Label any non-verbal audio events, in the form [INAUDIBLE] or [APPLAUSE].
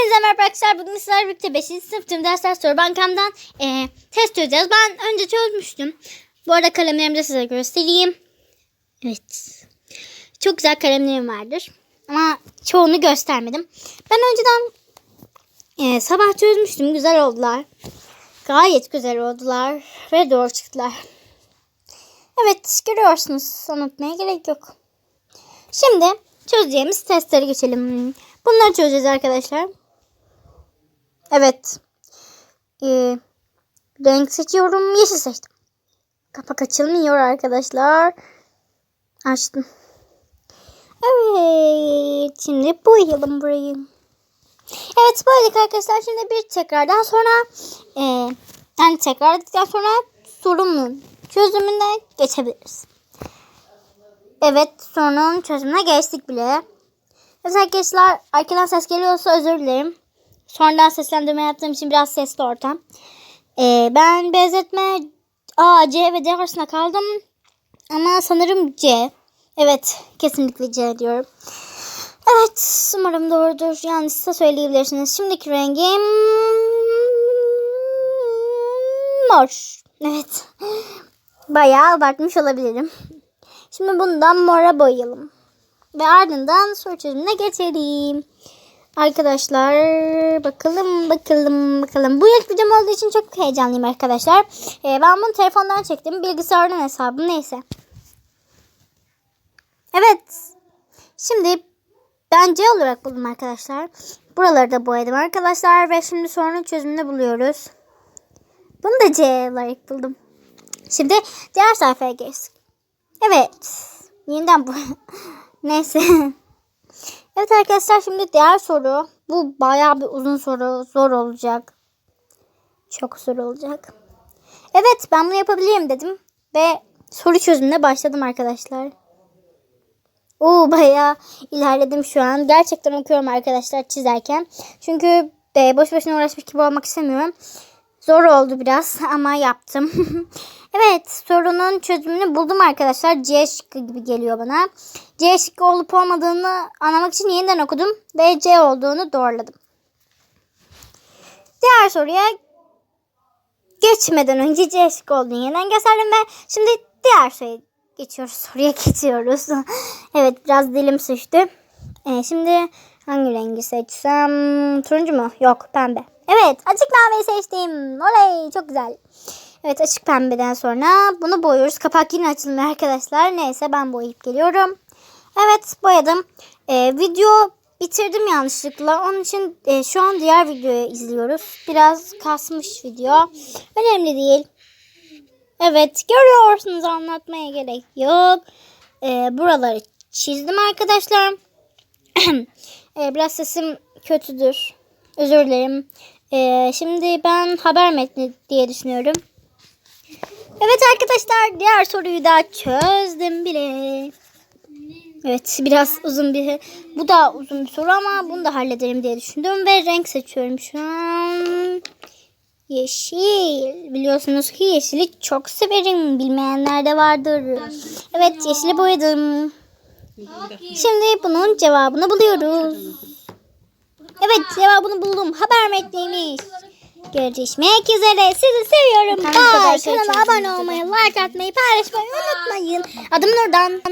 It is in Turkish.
Hepinize merhaba arkadaşlar. Bugün sizlerle birlikte 5. sınıf tüm dersler soru bankamdan eee, test çözeceğiz. Ben önce çözmüştüm. Bu arada kalemlerimi de size göstereyim. Evet. Çok güzel kalemlerim vardır. Ama çoğunu göstermedim. Ben önceden eee, sabah çözmüştüm. Güzel oldular. Gayet güzel oldular. Ve doğru çıktılar. Evet görüyorsunuz. Anlatmaya gerek yok. Şimdi çözeceğimiz testleri geçelim. Bunları çözeceğiz arkadaşlar. Evet. Ee, renk seçiyorum. Yeşil seçtim. Kapak açılmıyor arkadaşlar. Açtım. Evet. Şimdi boyayalım burayı. Evet boyadık arkadaşlar. Şimdi bir tekrardan sonra e, yani tekrarladıktan sonra sorunun çözümüne geçebiliriz. Evet sorunun çözümüne geçtik bile. Evet arkadaşlar arkadan ses geliyorsa özür dilerim. Sonradan seslendirme yaptığım için biraz sesli ortam. Ee, ben benzetme A, C ve D arasında kaldım. Ama sanırım C. Evet kesinlikle C diyorum. Evet umarım doğrudur. Yanlışsa söyleyebilirsiniz. Şimdiki rengim mor. Evet. Bayağı abartmış olabilirim. Şimdi bundan mora boyayalım. Ve ardından soru çözümüne geçelim. Arkadaşlar bakalım bakalım bakalım. Bu ilk videom olduğu için çok heyecanlıyım arkadaşlar. Ee, ben bunu telefondan çektim. Bilgisayardan hesabım neyse. Evet. Şimdi ben C olarak buldum arkadaşlar. Buraları da boyadım arkadaşlar. Ve şimdi sorunun çözümünü buluyoruz. Bunu da C olarak buldum. Şimdi diğer sayfaya geçtik. Evet. Yeniden bu. [LAUGHS] Neyse. Evet arkadaşlar şimdi diğer soru. Bu bayağı bir uzun soru. Zor olacak. Çok zor olacak. Evet ben bunu yapabilirim dedim. Ve soru çözümüne başladım arkadaşlar. Oo bayağı ilerledim şu an. Gerçekten okuyorum arkadaşlar çizerken. Çünkü e, boş boşuna uğraşmış gibi olmak istemiyorum. Zor oldu biraz [LAUGHS] ama yaptım. [LAUGHS] evet sorunun çözümünü buldum arkadaşlar. C şıkkı gibi geliyor bana. C şıkkı olup olmadığını anlamak için yeniden okudum. Ve C olduğunu doğruladım. Diğer soruya geçmeden önce C şıkkı olduğunu yeniden gösterdim ve şimdi diğer soruya geçiyoruz. [LAUGHS] Soruya geçiyoruz. evet biraz dilim sıçtı. Ee, şimdi hangi rengi seçsem? Turuncu mu? Yok pembe. Evet açık pembeyi seçtim. Oley çok güzel. Evet açık pembeden sonra bunu boyuyoruz. Kapak yine açılmıyor arkadaşlar. Neyse ben boyayıp geliyorum. Evet boyadım. Ee, video bitirdim yanlışlıkla. Onun için e, şu an diğer videoyu izliyoruz. Biraz kasmış video. Önemli değil. Evet görüyorsunuz anlatmaya gerek yok. Ee, buraları çizdim arkadaşlar. [CLEARS THROAT] ee, biraz sesim kötüdür. Özür dilerim. Ee, şimdi ben haber metni diye düşünüyorum. Evet arkadaşlar diğer soruyu da çözdüm bile. Evet biraz uzun bir bu da uzun bir soru ama bunu da hallederim diye düşündüm ve renk seçiyorum şu an. Yeşil. Biliyorsunuz ki yeşili çok severim. Bilmeyenler de vardır. Evet yeşili boyadım. Şimdi bunun cevabını buluyoruz. Evet cevabını buldum. Haber metniymiş. Görüşmek üzere. Sizi seviyorum. Bye. Kanala abone olmayı, like atmayı, paylaşmayı unutmayın. Adım Nurdan.